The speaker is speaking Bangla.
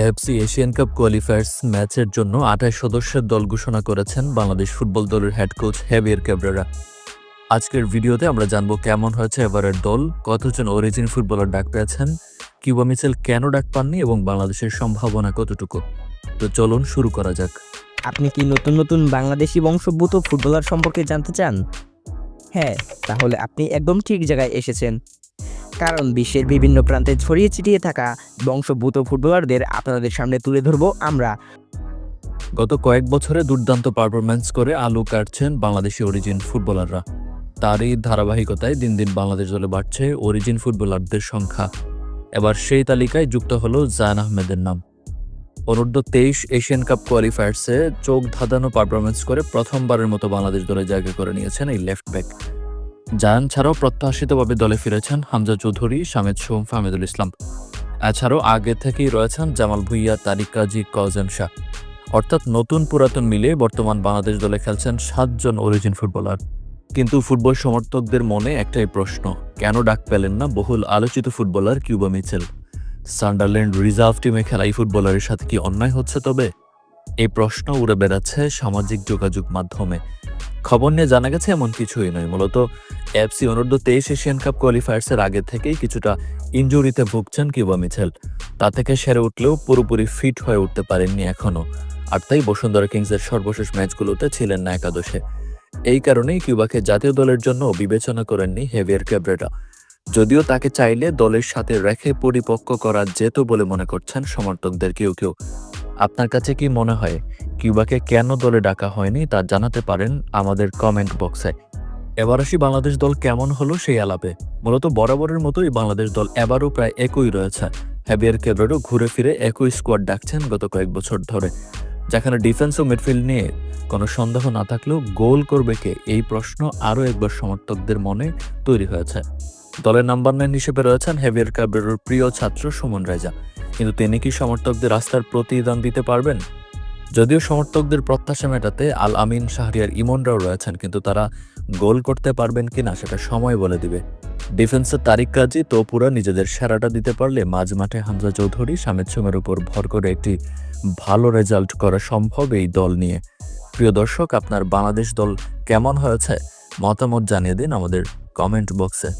এএফসি এশিয়ান কাপ কোয়ালিফায়ার্স ম্যাচের জন্য আঠাশ সদস্যের দল ঘোষণা করেছেন বাংলাদেশ ফুটবল দলের হেড কোচ হেভিয়ার ক্যাবরেরা আজকের ভিডিওতে আমরা জানব কেমন হয়েছে এবারের দল, কতজন অরিজিন ফুটবলার ডাক পেয়েছেন, কিউবা মিচেল কেন ডাক পাননি এবং বাংলাদেশের সম্ভাবনা কতটুকু। তো চলুন শুরু করা যাক। আপনি কি নতুন নতুন বাংলাদেশি বংশোদ্ভূত ফুটবলার সম্পর্কে জানতে চান? হ্যাঁ তাহলে আপনি একদম ঠিক জায়গায় এসেছেন। কারণ বিশ্বের বিভিন্ন প্রান্তে ছড়িয়ে ছিটিয়ে থাকা বংশভূত ফুটবলারদের আপনাদের সামনে তুলে ধরবো আমরা। গত কয়েক বছরে দুর্দান্ত পারফরম্যান্স করে আলু কাটছেন বাংলাদেশি অরিজিন ফুটবলাররা। তারই ধারাবাহিকতায় দিন দিন বাংলাদেশ দলে বাড়ছে অরিজিন ফুটবলারদের সংখ্যা। এবার সেই তালিকায় যুক্ত হলো জায়ান আহমেদের নাম। অনূর্ধ্ব তেইশ এশিয়ান কাপ কোয়ালিফায়ার্সে চোখ ধাঁধানো পারফরমেন্স করে প্রথমবারের মতো বাংলাদেশ দলে জায়গা করে নিয়েছেন এই লেফট ব্যাক। জায়ান ছাড়াও প্রত্যাশিতভাবে দলে ফিরেছেন হামজা চৌধুরী, সামেদ সোম ফাহমিদুল ইসলাম। এছাড়াও আগে থেকেই রয়েছেন জামাল ভুইয়া, তারিক কাজী কজেম শাহ। অর্থাৎ নতুন পুরাতন মিলে বর্তমান বাংলাদেশ দলে খেলছেন সাতজন অরিজিন ফুটবলার। কিন্তু ফুটবল সমর্থকদের মনে একটাই প্রশ্ন, কেন ডাক পেলেন না বহুল আলোচিত footballer Cuba Mitchell? Sunderland reserve টিমে খেলা এই ফুটবলারের সাথে কি অন্যায় হচ্ছে তবে? এই প্রশ্ন উড়ে বেড়াচ্ছে সামাজিক যোগাযোগ মাধ্যমে। খবর নিয়ে জানা গেছে, এমন কিছুই নয়। মূলত এফসি অনূর্ধ্ব তেইশ এশিয়ান কাপ কোয়ালিফায়ার্সের আগে থেকেই কিছুটা ইনজুরিতে ভুগছেন কিউবা মিচেল। তা থেকে সেরে উঠলেও পুরোপুরি ফিট হয়ে উঠতে পারেননি এখনও আর তাই বসুন্ধরা কিংসের সর্বশেষ ম্যাচগুলোতে ছিলেন না একাদশে। এই কারণেই কিউবাকে জাতীয় দলের জন্য বিবেচনা করেননি হেভিয়ার ক্যাব্রেটা যদিও তাকে চাইলে দলের সাথে রেখে পরিপক্ক করা যেত বলে মনে করছেন সমর্থকদের কেউ কেউ। আপনার কাছে কি মনে হয় কিউবাকে কেন দলে ডাকা হয়নি তা জানাতে পারেন আমাদের কমেন্ট বক্সে এবার আসি বাংলাদেশ দল কেমন হলো সেই আলাপে। মূলত বরাবরের মতোই বাংলাদেশ দল এবারও প্রায় একই রয়েছে। হ্যাবিয়ার কেব্রেরও ঘুরে ফিরে একই স্কোয়াড ডাকছেন গত কয়েক বছর ধরে। যেখানে ডিফেন্স ও মিডফিল্ড নিয়ে কোনো সন্দেহ না থাকলেও গোল করবে কে এই প্রশ্ন আরও একবার সমর্থকদের মনে তৈরি হয়েছে। দলের নাম্বার নাইন হিসেবে রয়েছেন হেভিয়ার ক্যাব্রেরোর প্রিয় ছাত্র সুমন রাজা। কিন্তু তিনি কি সমর্থকদের রাস্তার প্রতিদান দিতে পারবেন? যদিও সমর্থকদের প্রত্যাশা মেটাতে আল আমিন শাহরিয়ার ইমনরাও রয়েছেন, কিন্তু তারা গোল করতে পারবেন কিনা সেটা সময় বলে দিবে। ডিফেন্সের তারিক কাজী তোপুরা নিজেদের সেরাটা দিতে পারলে মাঝ মাঠে হামজা চৌধুরী সামেদ সোমের উপর ভর করে একটি ভালো রেজাল্ট করা সম্ভব এই দল নিয়ে। প্রিয় দর্শক, আপনার বাংলাদেশ দল কেমন হয়েছে? মতামত জানিয়ে দিন আমাদের কমেন্ট বক্সে।